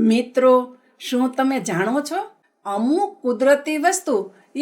મિત્રો, શું તમે જાણો છો? અમુક કુદરતી વસ્તુ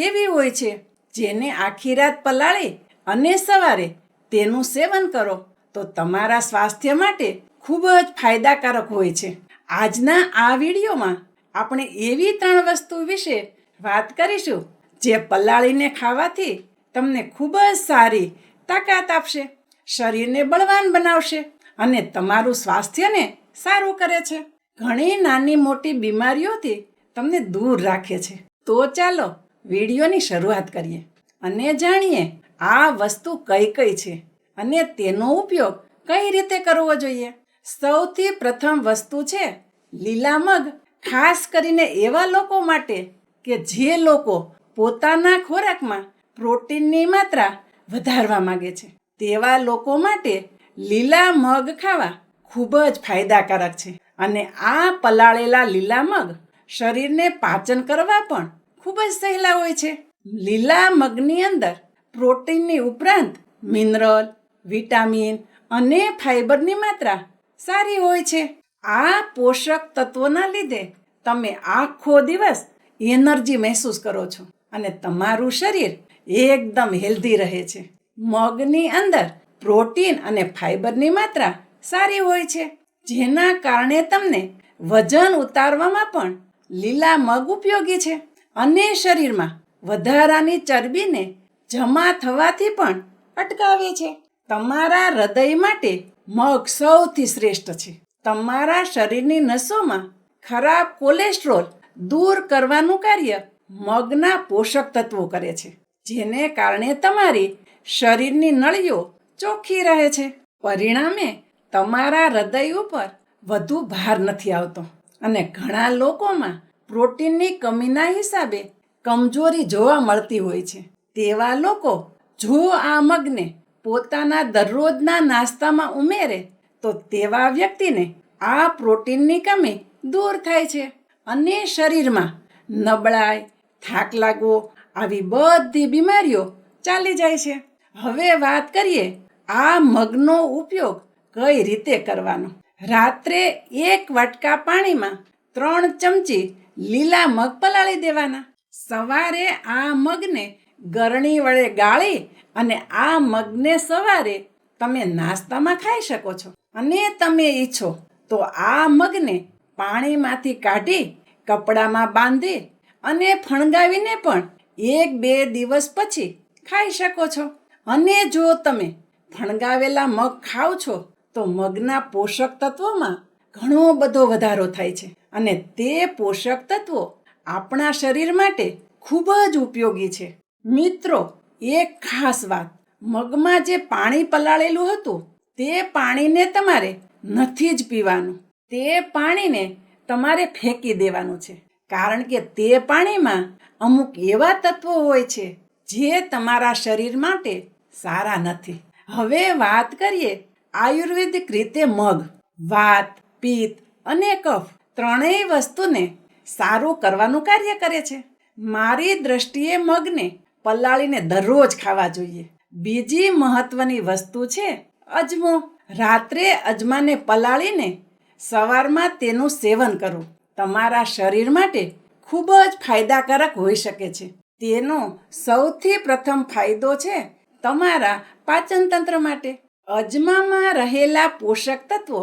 એવી હોય છે જેને આખી રાત પલાળી અને સવારે તેનું સેવન કરો. તો તમારા સ્વાસ્થ્ય માટે ખૂબ જ ફાયદાકારક હોય છે. આજના આ વિડીયોમાં આપણે એવી ત્રણ વસ્તુ વિશે વાત કરીશું જે પલાળીને ખાવાથી તમને ખૂબ જ સારી તાકાત આપશે, શરીરને બળવાન બનાવશે અને તમારું સ્વાસ્થ્યને સારું કરે છે. ઘણી નાની મોટી બીમારીઓથી તમને દૂર રાખે છે. તો ચાલો વિડીયોની શરૂઆત કરીએ. અને જાણીએ આ વસ્તુ કઈ કઈ છે અને તેનો ઉપયોગ કઈ રીતે કરવો જોઈએ. સૌથી પ્રથમ વસ્તુ છે લીલા મગ. ખાસ કરીને એવા લોકો માટે કે જે લોકો પોતાના ખોરાકમાં પ્રોટીનની માત્રા વધારવા માગે છે. તેવા લોકો માટે લીલા મગ ખાવા ખૂબ જ ફાયદાકારક છે. અને આ પલાળેલા લીલા મગ શરીરને પાચન કરવા પણ ખૂબ જ સહેલા હોય છે. લીલા મગની અંદર પ્રોટીનની ઉપરાંત મિનરલ, વિટામિન અને ફાઇબરની માત્રા સારી હોય છે. આ પોષક તત્વોના લીધે તમે આખો દિવસ એનર્જી મહેસૂસ કરો છો અને તમારું શરીર એકદમ હેલ્ધી રહે છે. મગની અંદર પ્રોટીન અને ફાઇબરની માત્રા સારી હોય છે. જેના કારણે તમને વજન ઉતારવામાં પણ લીલા મગ ઉપયોગી છે. અને શરીરમાં વધારાની ચરબીને જમા થવાથી પણ અટકાવે છે. તમારા હૃદય માટે મગ સૌથી શ્રેષ્ઠ છે. તમારા શરીરની નસોમાં ખરાબ કોલેસ્ટ્રોલ દૂર કરવાનું કાર્ય મગના પોષક તત્વો કરે છે. જેને કારણે તમારી શરીરની નળીઓ ચોખ્ખી રહે છે. પરિણામે તમારા હૃદય ઉપર વધુ ભાર નથી આવતો. અને ઘણા લોકોમાં પ્રોટીનની કમીના હિસાબે કમજોરી જોવા મળતી હોય છે. તેવા લોકો જો આ મગને પોતાના દરરોજના નાસ્તામાં ઉમેરે, તો તેવા વ્યક્તિને આ પ્રોટીનની કમી દૂર થાય છે. અને શરીરમાં નબળાઈ, થાક લાગવો આવી બધી બીમારીઓ ચાલી જાય છે. હવે વાત કરીએ આ મગનો ઉપયોગ કઈ રીતે કરવાનો? રાત્રે એક વાટકા પાણીમાં ત્રણ ચમચી લીલા મગ પલાળી દેવાના. સવારે આ મગને ગરણી વડે ગાળી અને આ મગને સવારે તમે નાસ્તામાં ખાઈ શકો છો. અને તમે ઈચ્છો તો આ મગને પાણીમાંથી કાઢી કપડામાં બાંધી અને ફણગાવીને પણ એક બે દિવસ પછી ખાઈ શકો છો. અને જો તમે ફણગાવેલા મગ ખાવ છો તો મગના પોષક તત્વોમાં ઘણો બધો વધારો થાય છે. અને તે પોષક તત્વો આપણા શરીર માટે ખૂબ જ ઉપયોગી છે. મિત્રો, એક ખાસ વાત. મગમાં જે પાણી પલાળેલું હતું, તે પાણીને તમારે નથી જ પીવાનું. તે પાણીને તમારે ફેંકી દેવાનું છે. કારણ કે તે પાણીમાં અમુક એવા તત્વો હોય છે, જે તમારા શરીર માટે સારા નથી. હવે વાત કરીએ આયુર્વેદિક રીતે મગ વાત પિત્ત અને કફ ત્રણેય વસ્તુને સારું કરવાનું કાર્ય કરે છે. મારી દ્રષ્ટિએ મગને પલાળીને દરરોજ ખાવા જોઈએ. બીજી મહત્વની વસ્તુ છે અજમો. રાત્રે અજમાને પલાળીને સવારમાં તેનું સેવન કરો. તમારા શરીર માટે ખૂબ જ ફાયદાકારક હોઈ શકે છે. તેનો સૌથી પ્રથમ ફાયદો છે તમારા પાચનતંત્ર માટે. અજમામાં રહેલા પોષક તત્વો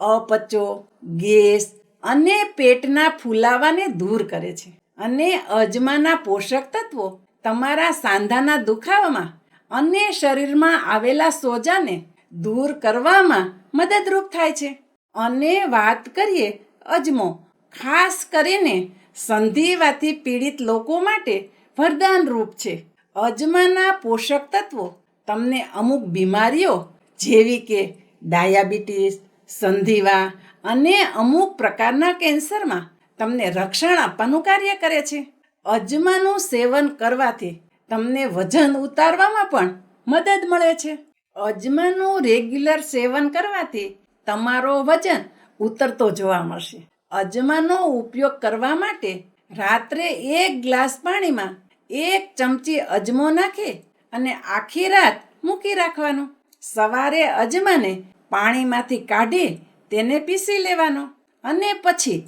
અપચો, ગેસ અને પેટના ફૂલાવાને દૂર કરે છે. અને અજમાના પોષક તત્વો તમારા સાંધાના દુખાવામાં અને શરીરમાં આવેલા સોજાને દૂર કરવામાં મદદરૂપ થાય છે. અને વાત કરીએ અજમો, ખાસ કરીને સંધિવાથી પીડિત લોકો માટે વરદાન રૂપ છે. અજમાના પોષક તત્વો તમને અમુક બીમારીઓ જેવી કે ડાયાબિટીસ, સંધિવા અને અમુક પ્રકારના કેન્સરમાં તમને રક્ષણ આપવાનું કાર્ય કરે છે. અજમાનું સેવન કરવાથી તમને વજન ઉતારવામાં પણ મદદ મળે છે. અજમાનું રેગ્યુલર સેવન કરવાથી તમારો વજન ઉતરતો જોવા મળશે. અજમાનો ઉપયોગ કરવા માટે રાત્રે એક ગ્લાસ પાણીમાં એક ચમચી અજમો નાખી અને આખી રાત મૂકી રાખવાનો. સવારે અજમાને પાણીમાંથી કાઢી તેને પીસી લેવાનો અને પછી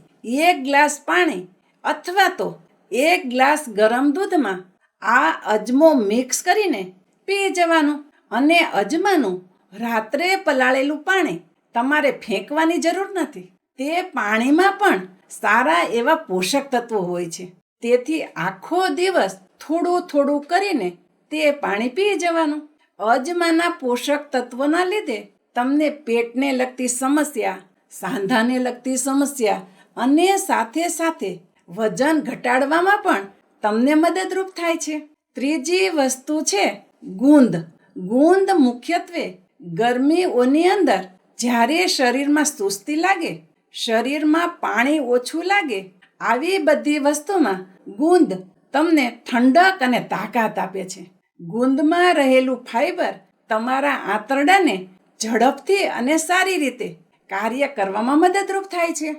એક ગ્લાસ પાણી અથવા તો એક ગ્લાસ ગરમ દૂધમાં આ અજમો મિક્સ કરીને પી જવાનું અને અજમાનું રાત્રે પલાળેલું પાણી તમારે ફેંકવાની જરૂર નથી. તે પાણીમાં પણ સારા એવા પોષક તત્વો હોય છે. તેથી આખો દિવસ થોડું થોડું કરીને તે પાણી પી જવાનું. અજમાના પોષક તત્વના લીધે તમને પેટને લગતી સમસ્યા, સાંધાને લગતી સમસ્યા અને સાથે સાથે વજન ઘટાડવામાં પણ તમને મદદરૂપ થાય છે. ત્રીજી વસ્તુ છે ગુંદ. ગુંદ મુખ્યત્વે ગરમીઓની અંદર જ્યારે શરીરમાં સુસ્તી લાગે, શરીરમાં પાણી ઓછું લાગે, આવી બધી વસ્તુમાં ગુંદ તમને ઠંડક અને તાકાત આપે છે. ગુંદમાં રહેલું ફાઈબર તમારા આંતરડાને ઝડપથી અને સારી રીતે કાર્ય કરવામાં મદદરૂપ થાય છે.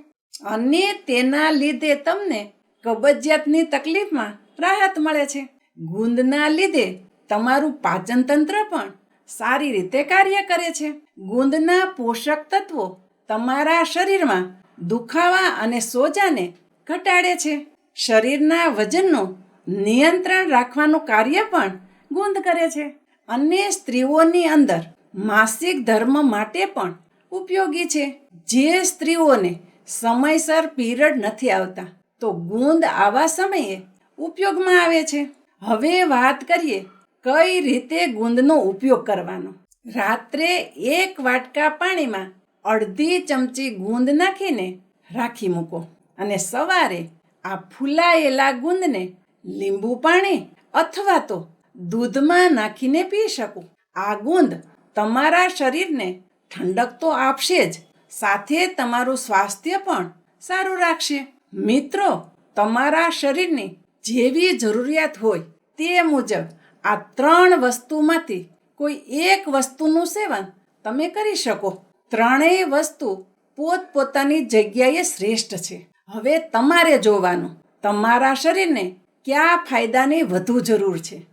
અને તેના લીધે તમને કબજિયાતની તકલીફમાં રાહત મળે છે. ગુંદના લીધે તમારું પાચનતંત્ર પણ સારી રીતે કાર્ય કરે છે. ગુંદના પોષક તત્વો તમારા શરીરમાં દુખાવા અને સોજાને ઘટાડે છે. શરીરના વજનનું નિયંત્રણ રાખવાનું કાર્ય પણ ગુંદ કરે છે. અને સ્ત્રીઓની અંદર માસિક ધર્મ માટે પણ ઉપયોગી છે. જે સ્ત્રીઓને સમયસર પીરિયડ નથી આવતા, તો ગુંદ આવા સમયે ઉપયોગમાં આવે છે. હવે વાત કરીએ કઈ રીતે ગુંદનો ઉપયોગ કરવાનો. રાત્રે એક વાટકા પાણીમાં અડધી ચમચી ગુંદ નાખીને રાખી મૂકો અને સવારે આ ફૂલાયેલા ગુંદને લીંબુ પાણી અથવા તો દૂધમાં નાખીને પી શકો. આ ગુંદ તમારા શરીરને ઠંડક તો આપશે જ, સાથે તમારું સ્વાસ્થ્ય પણ સારું રાખશે. મિત્રો, તમારા શરીરની જેવી જરૂરિયાત હોય તે મુજબ આ ત્રણ વસ્તુમાંથી કોઈ એક વસ્તુનું સેવન તમે કરી શકો. ત્રણેય વસ્તુ પોતપોતાની જગ્યાએ શ્રેષ્ઠ છે. હવે તમારે જોવાનું, તમારા શરીરને કયા ફાયદાની વધુ જરૂર છે?